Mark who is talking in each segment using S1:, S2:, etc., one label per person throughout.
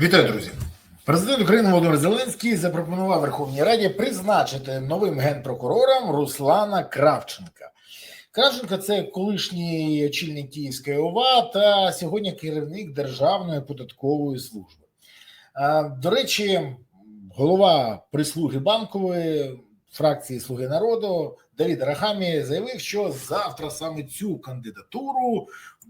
S1: Вітаю, друзі. Президент України Володимир Зеленський запропонував Верховній Раді призначити новим генпрокурором Руслана Кравченка. Кравченко це колишній очільник Київської ОВА та сьогодні керівник Державної податкової служби. До речі, голова прислуги банкової фракції Слуги народу Давід Рахамі заявив, що завтра саме цю кандидатуру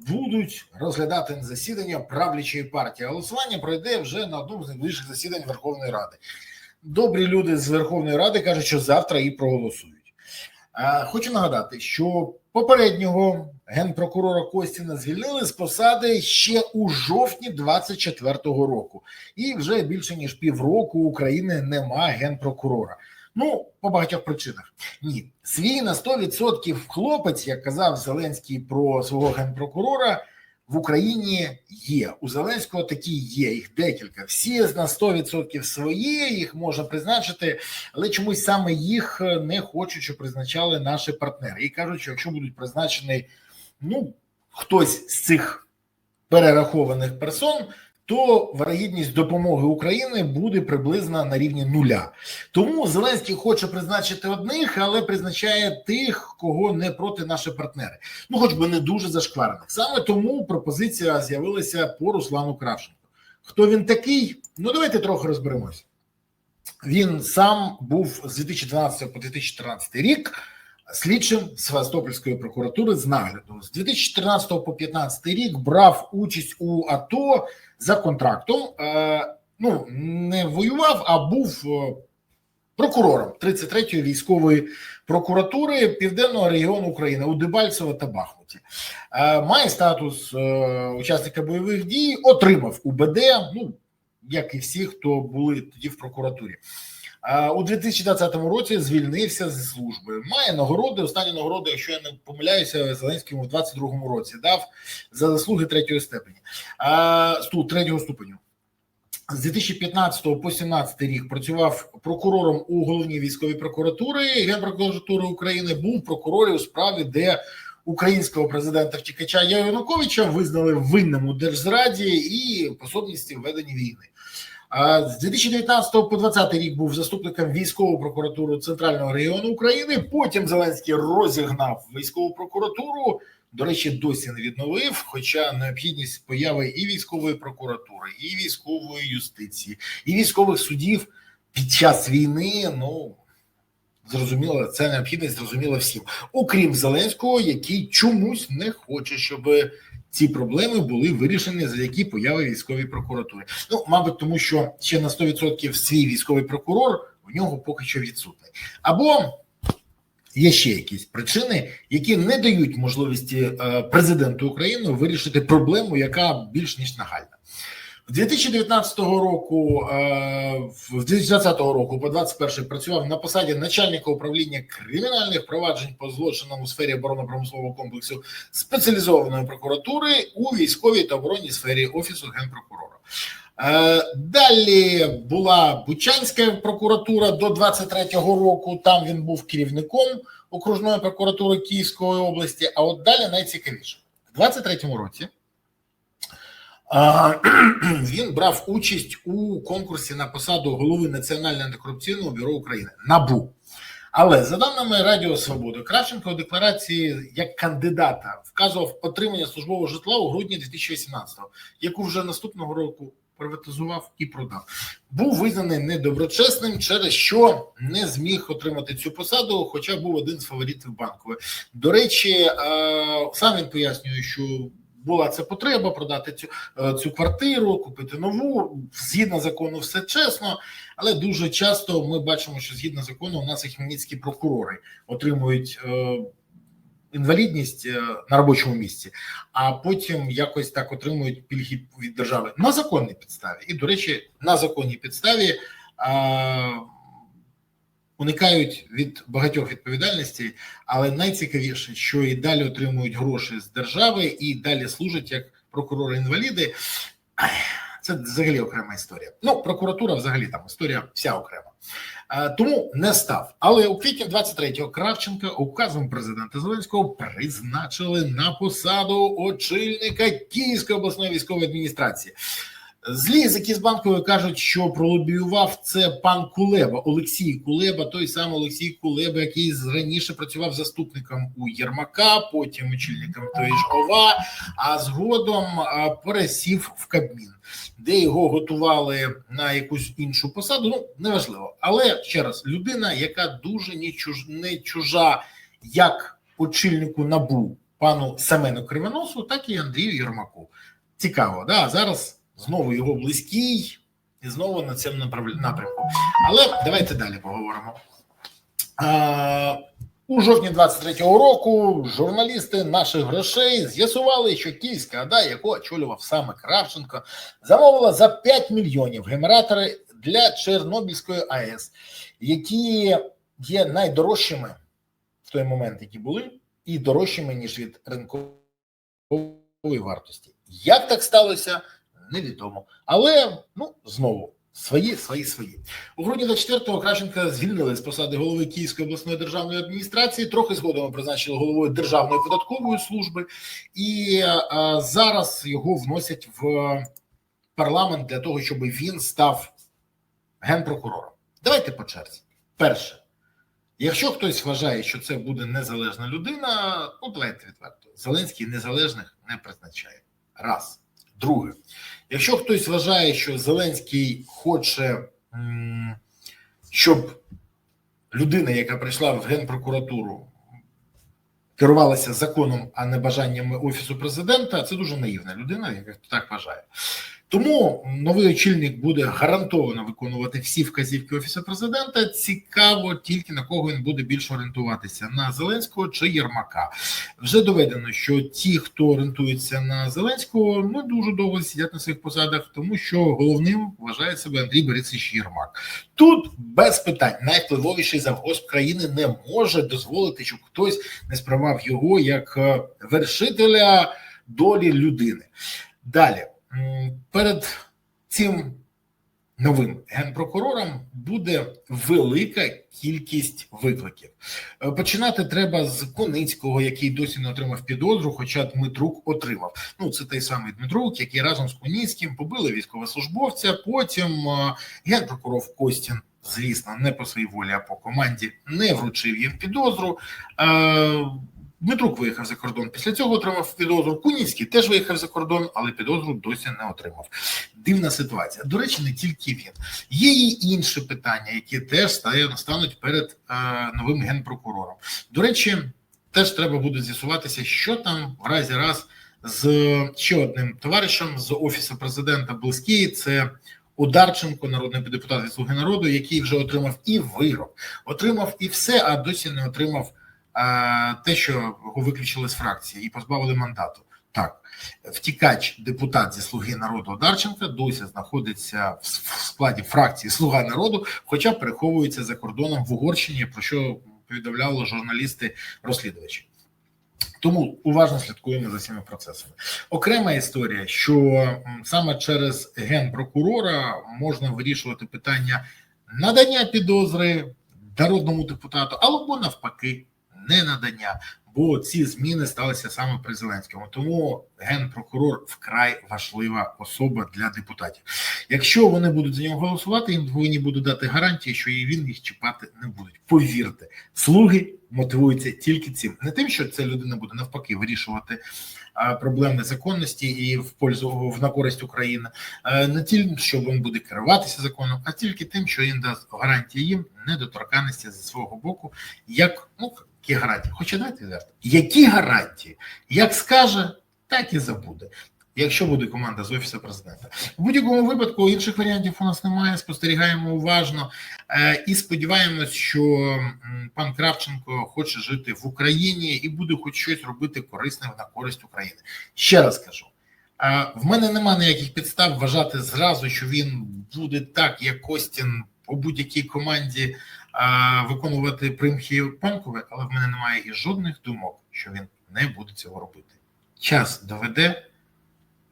S1: будуть розглядати на засідання правлячої партії. Голосування пройде вже на одному з найближчих засідань Верховної Ради. Добрі люди з Верховної Ради кажуть, що завтра і проголосують. Хочу нагадати, що попереднього генпрокурора Костіна звільнили з посади ще у жовтні 24-го року, і вже більше ніж півроку України нема генпрокурора. Ну, по багатьох причинах. Ні, свій на 100% хлопець, як казав Зеленський про свого генпрокурора, в Україні є. У Зеленського такі є, їх декілька. Всі на 100% свої, їх можна призначити, але чомусь саме їх не хочуть, щоб призначали наші партнери. І кажуть, що якщо будуть призначені ну, хтось з цих перерахованих персон, то варогідність допомоги України буде приблизно на рівні нуля. Тому Зеленський хоче призначити одних, але призначає тих, кого не проти наші партнери. Ну, хоч би не дуже зашкварених. Саме тому пропозиція з'явилася по Руслану Кравченку. Хто він такий? Ну давайте трохи розберемося. Він сам був з 2012 по 2014 рік слідчим Севастопольської прокуратури з нагляду. З 2014 по 2015 рік брав участь у АТО за контрактом. Е, ну не воював, а був е, прокурором 33-ї військової прокуратури Південного регіону України у Дебальцево та Бахмуті. Е, має статус учасника бойових дій, отримав УБД. Ну як і всі, хто були тоді в прокуратурі. У 2020 році звільнився зі служби. Має нагороди. Останні нагороди, якщо я не помиляюся, Зеленському в 22-му році дав за заслуги третьої степені, а сту третього ступеню. З 2015 по 2017 рік працював прокурором у головній військовій прокуратури Генпрокуратури України. Був прокурором у справі, де українського президента втікача Януковича визнали винним у держзраді і пособності в веденні війни. З 2019 по 2020 рік був заступником військової прокуратури Центрального регіону України. Потім Зеленський розігнав військову прокуратуру. До речі, досі не відновив. Хоча необхідність появи і військової прокуратури, і військової юстиції, і військових судів під час війни. Ну зрозуміло, це необхідність зрозуміла всім, окрім Зеленського, який чомусь не хоче, щоб ці проблеми були вирішені завдяки появи військової прокуратури. Ну, мабуть, тому що ще на 100% свій військовий прокурор у нього поки що відсутний. Або є ще якісь причини, які не дають можливості е, президенту України вирішити проблему, яка більш ніж нагальна. В 2019 року, е, в 2020 року, по 21 працював на посаді начальника управління кримінальних проваджень по злочинам у сфері оборонно-промислового комплексу спеціалізованої прокуратури у військовій та оборонній сфері офісу генпрокурора. Е, Далі була Бучанська прокуратура до 23-го року. Там він був керівником окружної прокуратури Київської області. А от далі найцікавіше в 23-му році. Він брав участь у конкурсі на посаду голови Національного антикорупційного бюро України НАБУ. Але за даними Радіо Свобода, Кравченко у декларації як кандидата вказував отримання службового житла у грудні 2018-го, яку вже наступного року приватизував і продав. Був визнаний недоброчесним, через що не зміг отримати цю посаду, хоча був один з фаворитів банкової. До речі, сам він пояснює, що була ця потреба продати цю цю квартиру, купити нову. Згідно закону, все чесно, але дуже часто ми бачимо, що згідно закону у нас і хмельницькі прокурори отримують е, інвалідність е, на робочому місці, а потім якось так отримують пільги від держави на законній підставі. І, до речі, на законній підставі. Е, Уникають від багатьох відповідальностей, але найцікавіше, що і далі отримують гроші з держави, і далі служать як прокурори-інваліди. Це взагалі окрема історія. Ну, прокуратура, взагалі там історія вся окрема. Тому не став. Але у квітні 23-го Кравченка указом президента Зеленського призначили на посаду очільника Київської обласної військової адміністрації. Злі язики з банкової кажуть, що пролобіював це пан Кулеба, Олексій Кулеба, той самий Олексій Кулеба, який з- раніше працював заступником у Єрмака, потім очільником тої ж ОВА, а згодом пересів в Кабмін, де його готували на якусь іншу посаду. Ну неважливо. Але ще раз, людина, яка дуже не, чуж, не чужа, як очільнику набу пану Семену Кривоносу, так і Андрію Єрмаку. Цікаво, да зараз знову його близький і знову на цьому напрямку. Але давайте далі поговоримо. А, у жовтні 23-го року журналісти наших грошей з'ясували, що Київська АДА, яку очолював саме Кравченко, замовила за 5 мільйонів генератори для Чорнобильської АЕС, які є найдорожчими в той момент, які були, і дорожчими ніж від ринкової вартості. Як так сталося, невідомо. Але ну знову свої, свої, свої. У грудні 24-го Кравченка звільнили з посади голови Київської обласної державної адміністрації. Трохи згодом призначили головою Державної податкової служби, і а, зараз його вносять в парламент для того, щоб він став генпрокурором. Давайте по черзі. Перше, якщо хтось вважає, що це буде незалежна людина, ну давайте відверто. Зеленський незалежних не призначає. Раз. Друге, якщо хтось вважає, що Зеленський хоче, щоб людина, яка прийшла в генпрокуратуру, керувалася законом, а не бажаннями офісу президента, це дуже наївна людина, яка так вважає. Тому новий очільник буде гарантовано виконувати всі вказівки офісу президента. Цікаво тільки на кого він буде більше орієнтуватися на Зеленського чи Єрмака. Вже доведено, що ті, хто орієнтується на Зеленського, не дуже довго сидять на своїх посадах, тому що головним вважає себе Андрій Борисович Єрмак. Тут без питань найвпливовіший завгосп країни не може дозволити, щоб хтось не сприймав його як е, вершителя долі людини. Далі перед цим новим генпрокурором буде велика кількість викликів. Е, Починати треба з Коницького, який досі не отримав підозру, хоча Дмитрук отримав. Ну це той самий Дмитрук, який разом з Коніцьким побили військовослужбовця. Потім е, генпрокурор Костін, звісно, не по своїй волі, а по команді не вручив їм підозру. Дмитрук виїхав за кордон. Після цього отримав підозру. Куніцький теж виїхав за кордон, але підозру досі не отримав. Дивна ситуація. До речі, не тільки він. Є і інші питання, які теж стануть перед е, новим генпрокурором. До речі, теж треба буде з'ясуватися, що там в разі раз з ще одним товаришем з офісу президента близький. Це Ударченко, народний депутат від Слуги народу, який вже отримав і вирок, отримав і все, а досі не отримав те, що його виключили з фракції і позбавили мандату. Так, втікач, депутат зі Слуги народу Одарченка досі знаходиться в складі фракції Слуга народу, хоча переховується за кордоном в Угорщині, про що повідомляли журналісти-розслідувачі. Тому уважно слідкуємо за цими процесами. Окрема історія, що саме через генпрокурора можна вирішувати питання надання підозри народному депутату, або навпаки, не надання. Бо ці зміни сталися саме при Зеленському. Тому генпрокурор вкрай важлива особа для депутатів. Якщо вони будуть за нього голосувати, їм повинні будуть дати гарантії, що і він їх чіпати не будуть. Повірте, слуги мотивуються тільки цим, не тим, що ця людина буде навпаки вирішувати а, проблеми законності і в пользу в на користь України, Е, не тільки що він буде керуватися законом, а тільки тим, що він дасть гарантії їм недоторканності зі свого боку, як ну які гарантії, хоча дайте відверто, які гарантії, як скаже, так і забуде. Якщо буде команда з офісу президента, в будь-якому випадку інших варіантів у нас немає. Спостерігаємо уважно е, і сподіваємось, що пан Кравченко хоче жити в Україні і буде хоч щось робити корисне на користь України. Ще раз кажу. е, В мене немає ніяких підстав вважати зразу, що він буде так, як Костін у будь-якій команді виконувати примхи панкове, але в мене немає і жодних думок, що він не буде цього робити. Час доведе,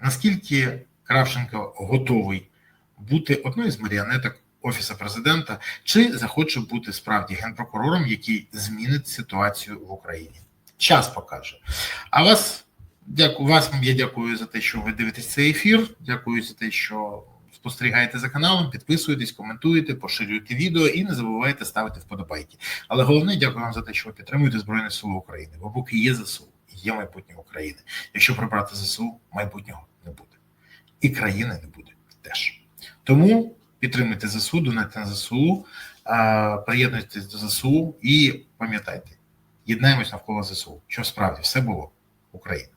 S1: наскільки Кравченко готовий бути одною з маріонеток офісу президента, чи захоче бути справді генпрокурором, який змінить ситуацію в Україні. Час покаже. А вас Дякую вас. Я дякую за те, що ви дивитесь цей ефір. Дякую за те, що спостерігаєте за каналом, підписуєтесь, коментуєте, поширюєте відео і не забувайте ставити вподобайки. Але головне, дякую вам за те, що ви підтримуєте Збройні Сили України. Бо поки є ЗСУ, є майбутнє України. Якщо прибрати ЗСУ, майбутнього не буде. І країни не буде теж. Тому підтримуйте ЗСУ, донайте на ЗСУ, приєднуйтесь до ЗСУ і пам'ятайте, єднаємось навколо ЗСУ, що справді все було Україна.